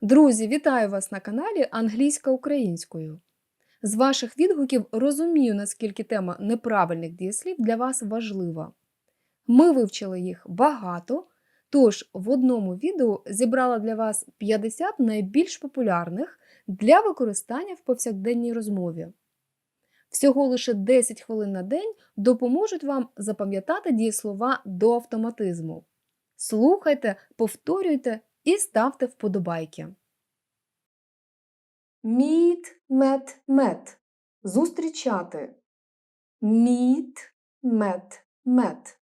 Друзі, вітаю вас на каналі Англійська українською. З ваших відгуків розумію, наскільки тема неправильних дієслів для вас важлива. Ми вивчили їх багато, тож в одному відео зібрала для вас 50 найбільш популярних для використання в повсякденній розмові. Всього лише 10 хвилин на день допоможуть вам запам'ятати дієслова до автоматизму. Слухайте, повторюйте і ставте вподобайки. Meet, met, met. Зустрічати. Meet, met, met.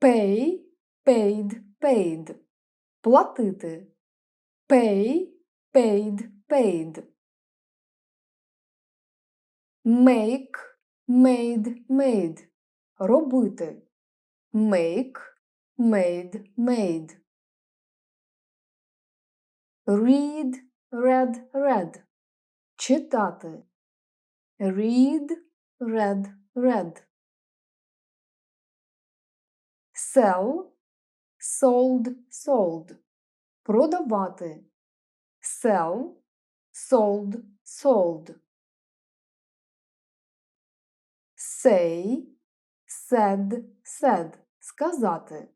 Pay, paid, paid. Платити. Pay, paid, paid. Make, made, made. Робити. Make, made, made. Read, read, read. Читати. Read, read, read. Sell, sold, sold. Продавати. Sell, sold, sold. Say, said, said. Сказати.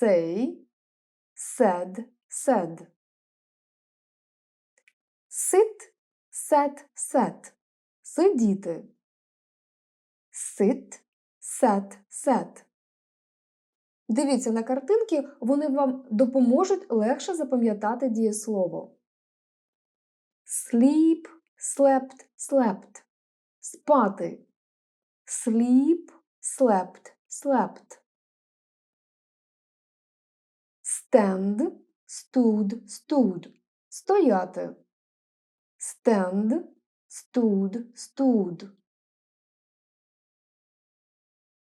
Say, said, said. Sit, sat, sat. Сидіти. Sit, sat, sat. Дивіться на картинки, вони вам допоможуть легше запам'ятати дієслово. Sleep, slept, slept. Спати. Sleep, slept, slept. Stand, stood, stood. Стояти. Stand, stood, stood.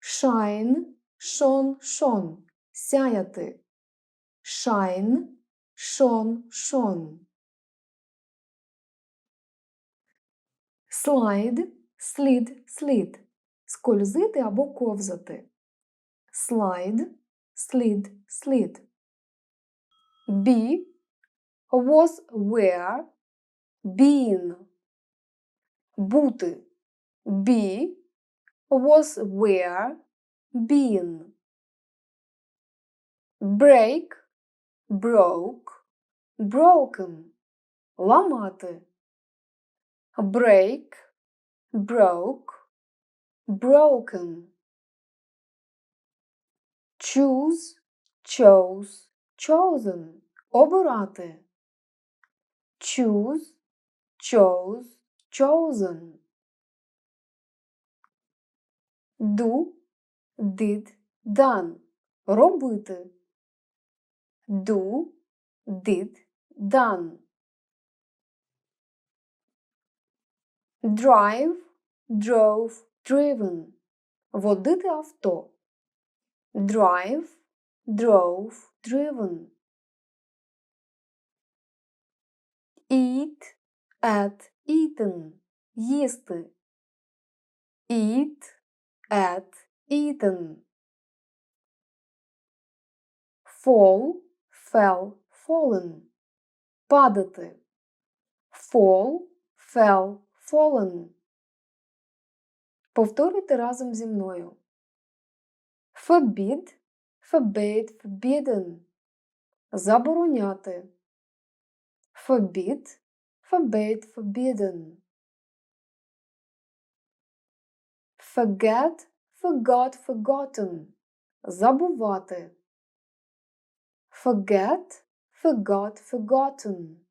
Shine, shone, shone. Сяяти. Shine, shone, shone. Slide, slid, slid. Скользити або ковзати. Slide, slid, slid. Be, was, were, been. Бути. Be, was, were, been. Break, broke, broken. Ламати. Break, broke, broken. Choose, chose, Chosen. Обирати. Choose, chose, chosen. Do, did, done. Робити. Do, did, done. Drive, drove, driven. Водити авто. Drive, drove, driven. Eat, at, eaten. Їсти. Eat, at, eaten. Fall, fell, fallen. Падати. Fall, fell, fallen. Повторюйте разом зі мною. Forbid, forbade, forbidden. Забороняти. Forbid, forbade, forbidden. Forget, forgot, forgotten. Забувати. Forget, forgot, forgotten.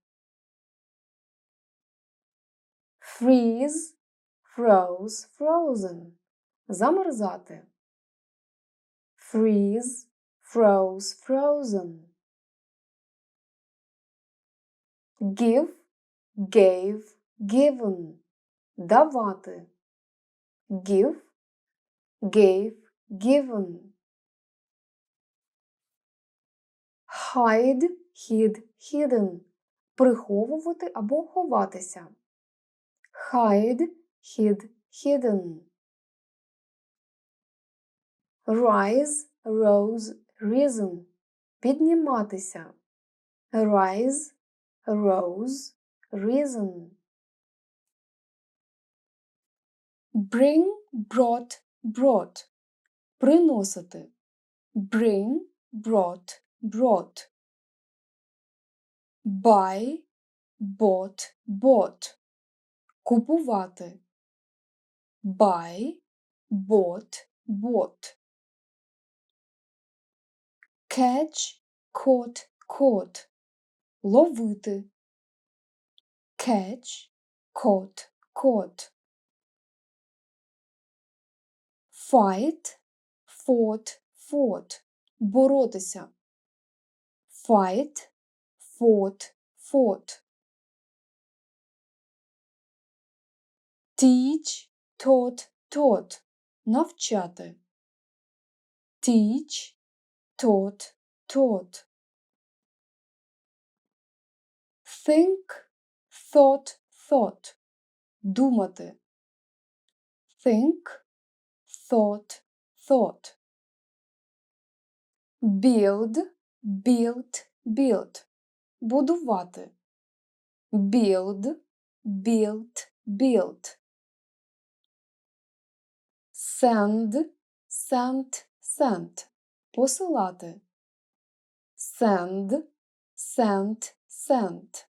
Freeze, froze, frozen. Замерзати. Freeze, froze, frozen. Give, gave, given. Давати. Give, gave, given. Hide, hid, hidden. Приховувати або ховатися. Hide, hid, hidden. Rise, rose, risen. Підніматися. rise, rose, risen. Bring, brought, brought. Приносити. Bring, brought, brought. Buy, bought, bought. Купувати. Buy, bought, bought. Catch, caught, caught. Ловити. Catch, caught, caught. Fight, fought, fought. Боротися. Fight, fought, fought. Teach, taught, taught. Навчати. Teach, taught, taught. Think, thought, thought. Думати. Think, thought, thought. Build, built, built. Будувати. Build, built, built. Send, sent, sent. Посилати. Send, sent, sent.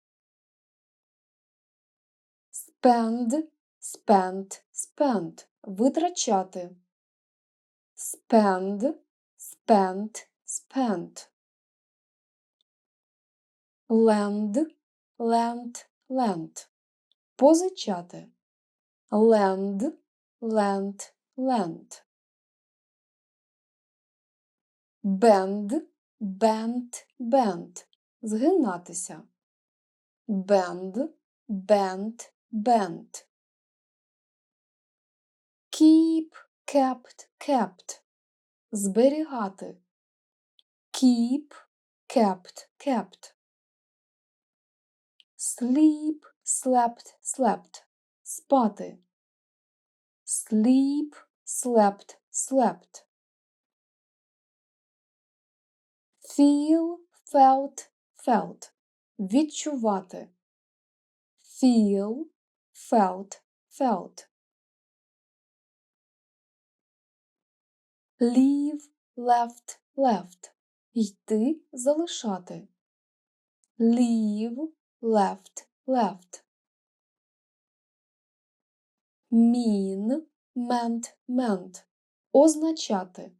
Spend, spent, spent. Витрачати. Spend, spent, spent. Lend, lent, lent. Позичати. Lend, lent, lent. Bend, bent, bent. Згинатися. Bend, bent, bent. Keep, kept, kept. Зберігати. Keep, kept, kept. Sleep, slept, slept. Спати. Sleep, slept, slept. Feel, felt, felt. Відчувати. Feel, felt, felt. Leave, left, left. Йти, залишати. Leave, left, left. Mean, meant, meant. Означати.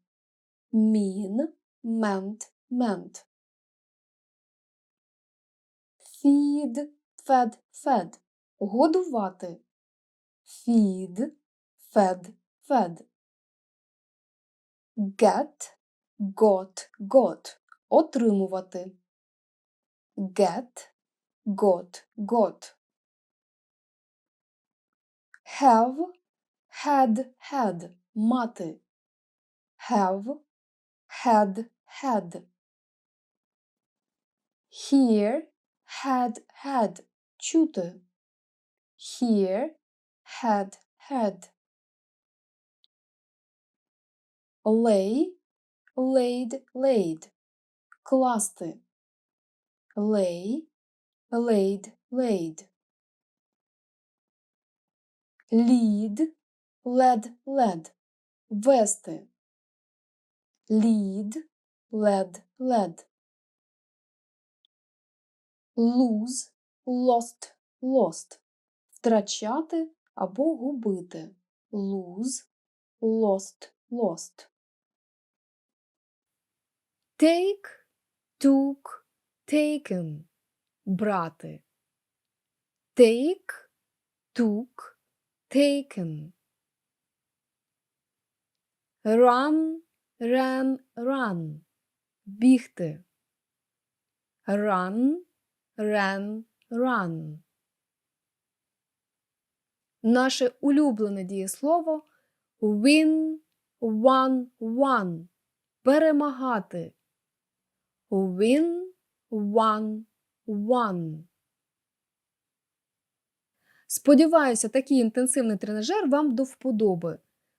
Mean, meant, meant. Feed, fed, fed. Годувати. Feed, fed, fed. Get, got, got. Отримувати. Get, got, got. Have, had, had. Мати. Have, had, had. Hear, had, had. Чути. Hear, had, had. Lay, laid, laid. Класти. Lay, laid, laid. Lead, led, led. Вести. Lead, led, led. Lose, lost, lost. Втрачати або губити. Lose, lost, lost. Take, took, taken. Брати. Take, took, taken. Run, ran, run. Бігти. Run, ran, run. Наше улюблене дієслово win, won, won. Перемагати. Win, won, won. Сподіваюся, такий інтенсивний тренажер вам до вподоби.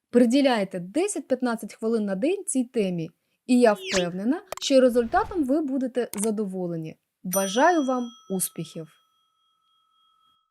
Приділяйте 10-15 хвилин на день цій темі, і я впевнена, що результатом ви будете задоволені. Бажаю вам успіхів!